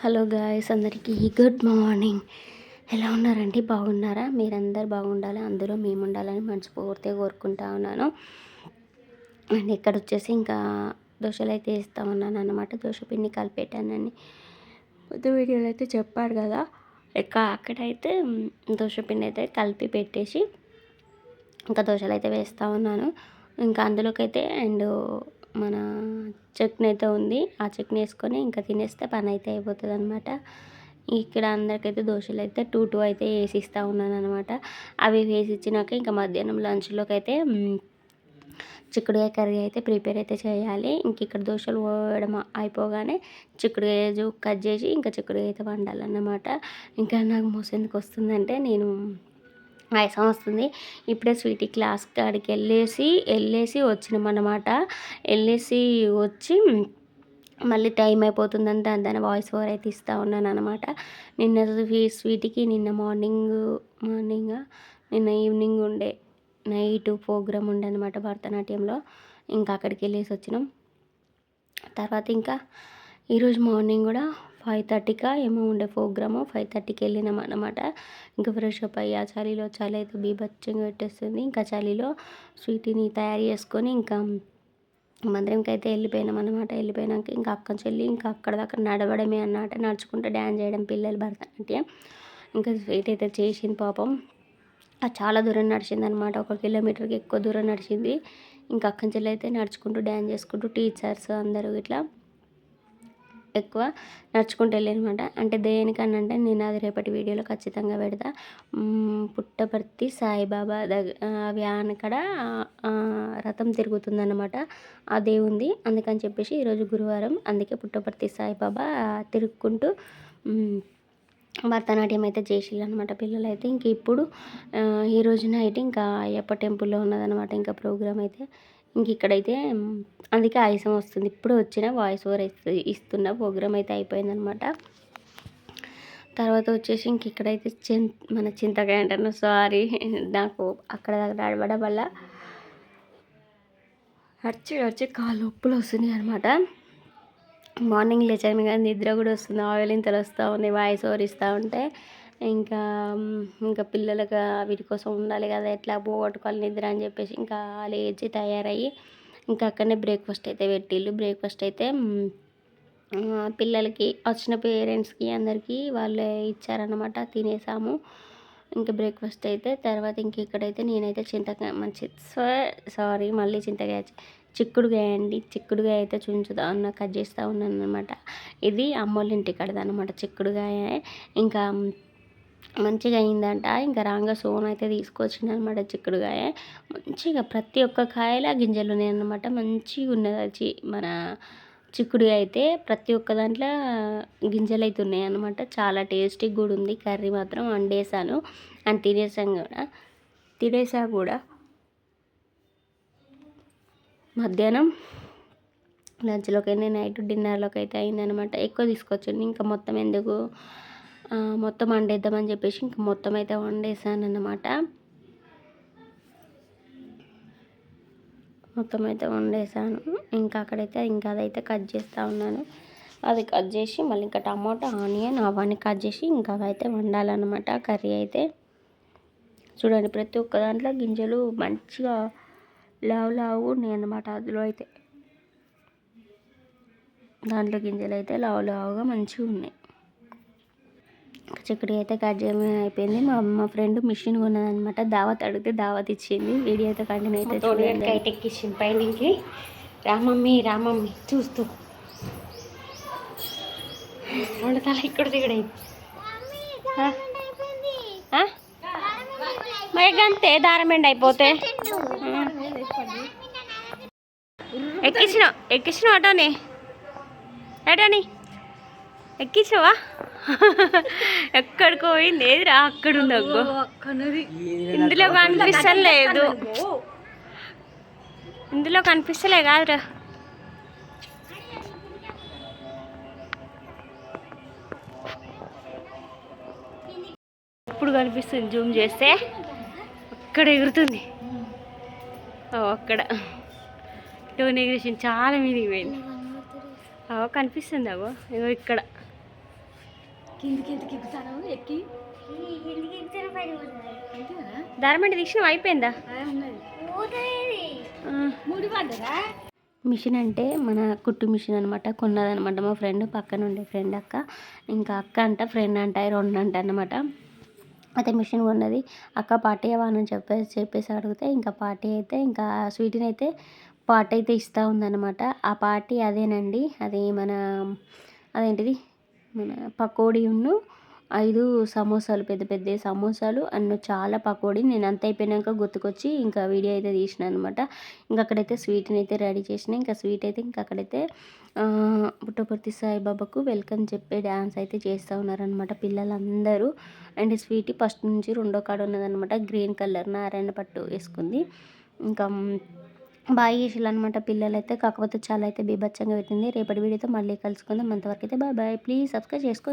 Hello guys అందరికీ good morning. ఎలా ఉన్నారండి? బాగున్నారా? మీరందరు బాగుండాలి? అందులో మేము ఉండాలని మనస్ఫూర్తిగా కోరుకుంటా ఉన్నాను. అండ్ ఇక్కడ వచ్చేసి ఇంకా దోశలు అయితే వేస్తూ ఉన్నాను అనమాట దోశ పిండి కలిపెట్టానని కొత్త వీడియోలో అయితే చెప్పారు కదా. ఇక అక్కడైతే దోశ పిండి అయితే కలిపి పెట్టేసి ఇంకా దోశలు అయితే వేస్తూ ఉన్నాను ఇంకా అందులోకైతే అండ్ మన చట్నీ అయితే ఉంది. ఆ చట్నీ వేసుకొని ఇంకా తినేస్తే పని అయితే అయిపోతుంది అనమాట ఇక్కడ అందరికైతే దోశలు అయితే టూ టూ అయితే వేసిస్తూ ఉన్నాను అనమాట అవి వేసి ఇచ్చినాక ఇంకా మధ్యాహ్నం లంచ్లోకి అయితే చిక్కుడుకాయ కర్రీ అయితే ప్రిపేర్ అయితే చేయాలి. ఇంక ఇక్కడ దోశలు పోయడం అయిపోగానే చిక్కుడుకాయ కట్ చేసి ఇంకా చిక్కుడుకాయ అయితే వండాలన్నమాట. ఇంకా నాకు మోసేందుకు వస్తుందంటే నేను ఆయాసం వస్తుంది. ఇప్పుడే స్వీటీ క్లాస్ కాడికి వెళ్ళేసి వెళ్ళేసి వచ్చినామన్నమాట. వెళ్ళేసి వచ్చి మళ్ళీ టైం అయిపోతుందంటే దాని దాని వాయిస్ ఓవర్ అయితే ఇస్తూ ఉన్నాను అనమాట నిన్న స్వీటీకి నిన్న మార్నింగ్ మార్నింగ్ నిన్న ఈవినింగ్ ఉండే నైట్ ప్రోగ్రామ్ ఉండే అనమాట భరతనాట్యంలో. ఇంకా అక్కడికి వెళ్ళేసి వచ్చినాం. తర్వాత ఇంకా ఈరోజు మార్నింగ్ కూడా ఫైవ్ థర్టీకా ఏమో ఉండే ప్రోగ్రాము ఫైవ్ థర్టీకి వెళ్ళినాం అనమాట ఇంకా ఫ్రెష్ అప్ అయ్యి ఆ చలిలో చలి అయితే బీభత్సంగా పెట్టేస్తుంది. ఇంకా చలిలో స్వీట్ని తయారు చేసుకొని ఇంకా మందిరంకి అయితే వెళ్ళిపోయినాం అనమాట వెళ్ళిపోయినాక ఇంకా అక్కడి చెల్లి ఇంకా అక్కడ దాకా నడవడమే అన్నమాట. నడుచుకుంటూ డ్యాన్స్ చేయడం పిల్లలు భరతనాట్యం ఇంకా స్వీట్ అయితే చేసింది పాపం. చాలా దూరం నడిచింది అనమాట ఒక కిలోమీటర్కి ఎక్కువ దూరం నడిచింది. ఇంకా అక్కడి చెల్లి అయితే నడుచుకుంటూ డ్యాన్స్ చేసుకుంటూ టీచర్స్ అందరూ ఇట్లా ఎక్కువ నడుచుకుంటూ వెళ్ళానమాట. అంటే దేనికన్నా అంటే నేను అది రేపటి వీడియోలో ఖచ్చితంగా పెడతా. పుట్టపర్తి సాయిబాబా దగ్గర వ్యాన్ కడ రథం తిరుగుతుందన్నమాట. అదే ఉంది. అందుకని చెప్పేసి ఈరోజు గురువారం అందుకే పుట్టపర్తి సాయిబాబా తిరుక్కుంటూ భరతనాట్యం అయితే చేసిళ్ళు అనమాట పిల్లలు అయితే ఇంక ఇప్పుడు ఈ రోజు నైట్ ఇంకా అయ్యప్ప టెంపుల్లో ఉన్నదనమాట ఇంకా ప్రోగ్రామ్ అయితే ఇంక ఇక్కడైతే అందుకే ఆయాసం వస్తుంది. ఇప్పుడు వచ్చిన వాయిస్ ఓవర్ ఇస్తున్న. ప్రోగ్రామ్ అయితే అయిపోయిందనమాట. తర్వాత వచ్చేసి ఇంక ఇక్కడైతే చిన్ మన చింతకాయ అంటాను సారీ నాకు అక్కడ నడవడం వల్ల వచ్చి వచ్చి కాలు నొప్పులు వస్తున్నాయి అనమాట. మార్నింగ్ లేచాను. కానీ నిద్ర కూడా వస్తుంది. ఆయిల్ ఇంతలు వస్తూ ఉంది. వాయిస్ ఓవర్ ఇస్తూ ఉంటే ఇంకా ఇంకా పిల్లలకు వీటి కోసం ఉండాలి కదా ఎట్లా పోగొట్టుకోవాలి నిద్ర అని చెప్పేసి ఇంకా లేచి తయారయ్యి ఇంకా అక్కడనే బ్రేక్ఫాస్ట్ అయితే పెట్టిళ్ళు. బ్రేక్ఫాస్ట్ అయితే పిల్లలకి వచ్చిన పేరెంట్స్కి అందరికీ వాళ్ళే ఇచ్చారనమాట తినేసాము. ఇంకా బ్రేక్ఫాస్ట్ అయితే తర్వాత ఇంక ఇక్కడైతే నేనైతే చింతకాయ మంచి సారీ మళ్ళీ చింతకాయ చిక్కుడుగాయ అండి. చిక్కుడుగాయ అయితే చుంచుదా ఉన్న కట్ చేస్తూ ఉన్నాను అనమాట ఇది అమ్మోళ్ళ ఇంటి కడదనమాట చిక్కుడుగాయ ఇంకా మంచిగా అయిందంట. ఇంకా రాంగా సోన్ అయితే తీసుకొచ్చింది అనమాట చిక్కుడుకాయ మంచిగా ప్రతి ఒక్క కాయల గింజలు ఉన్నాయి అనమాట మంచిగా ఉన్నది మన చిక్కుడు అయితే. ప్రతి ఒక్క దాంట్లో గింజలు అయితే ఉన్నాయి అనమాట చాలా టేస్టీ కూడా ఉంది. కర్రీ మాత్రం వండేసాను అండ్ తినేసాం కూడా. తినేసా కూడా. మధ్యాహ్నం లంచ్లోకి అయితే నైట్ డిన్నర్లోకి అయితే అయిందనమాట ఎక్కువ తీసుకొచ్చింది. ఇంకా మొత్తం ఎందుకు మొత్తం వండేద్దామని చెప్పేసి ఇంక మొత్తం అయితే వండేసాను మొత్తం అయితే వండేసాను. ఇంకా అక్కడైతే ఇంకా అదైతే కట్ చేస్తూ ఉన్నాను. అది కట్ చేసి మళ్ళీ ఇంకా టమాటా ఆనియన్ అవన్నీ కట్ చేసి ఇంకా అవైతే వండాలన్నమాట కర్రీ అయితే. చూడండి ప్రతి ఒక్క దాంట్లో గింజలు మంచిగా లావు లావు ఉన్నాయి అన్నమాట అందులో అయితే. దాంట్లో గింజలు అయితే లావు లావుగా మంచిగా ఉన్నాయి. చిక్కుడు అయితే కట్ చేయడం అయిపోయింది. మా మా ఫ్రెండ్ మిషన్ కొన్నదనమాట దావత్ అడిగితే దావత్ ఇచ్చింది. వీడియో అయితే కంటిన్యూ అయితే చూడండి. అయితే ఎక్కించింది. పైనకి రామమ్మి రామమ్మి చూస్తూ. రెండు తల ఇక్కడ దిగడైంది మరి అంతే దారమెండి అయిపోతే. ఎక్కించిన ఎక్కించిన ఆటోని ఏటోని ఎక్కించవా ఎక్కడికి పోయింది? ఏదిరా? అక్కడ ఉంది ఇందులో కనిపిస్తలేదు. ఇందులో కనిపిస్తలే కాదురా. ఇప్పుడు కనిపిస్తుంది? జూమ్ చేస్తే అక్కడ ఎగురుతుంది. అక్కడ. టోన్ ఎగిరేసింది. చాలా మీదికి పోయింది. కనిపిస్తుంది అగో ఇక్కడ. కిందికి ఎందుకు ఎక్కుతాను? ఎక్కి? దారమండి తీసిన అయిపోయిందా? ముడి పడ్డదా మిషన్ అంటే మన కుట్టు మిషన్ అనమాట కొన్నదనమాట మా ఫ్రెండ్ పక్కన ఉండే ఫ్రెండ్ అక్క ఇంకా అక్క అంట ఫ్రెండ్ అంట రెండు అంట అనమాట అయితే మిషన్ కొన్నది. అక్క పార్టీ ఇవ్వని చెప్పేసి చెప్పేసి అడిగితే ఇంకా పార్టీ అయితే ఇంకా స్వీట్ని అయితే పార్టీ అయితే ఇస్తూ ఉందన్నమాట. ఆ పార్టీ అదేనండి అది మన అదేంటిది? పకోడీ ఉన్ను ఐదు సమోసాలు పెద్ద పెద్ద సమోసాలు అండ్ చాలా పకోడీ. నేను అంత అయిపోయినాక గుర్తుకొచ్చి ఇంకా వీడియో అయితే తీసిన అనమాట ఇంకా అక్కడైతే స్వీట్ని అయితే రెడీ చేసిన. ఇంకా స్వీట్ అయితే ఇంకా అక్కడైతే పుట్టపూర్తి పుట్టపర్తి సాయిబాబాకు వెల్కమ్ చెప్పే డ్యాన్స్ అయితే చేస్తూ ఉన్నారనమాట పిల్లలందరూ. అండ్ స్వీట్ ఫస్ట్ నుంచి రెండో కాడ ఉన్నదనమాట గ్రీన్ కలర్ నారాయణ పట్టు వేసుకుంది. ఇంకా బాగా చేసిల్లు అనమాట పిల్లలు అయితే కాకపోతే చాలా అయితే బీభత్సంగా పెట్టింది. రేపటి వీడియోతో మళ్ళీ కలుసుకుందాం. అంతవరకు అయితే బాయ్ బాయ్. ప్లీజ్ సబ్స్క్రైబ్ చేసుకో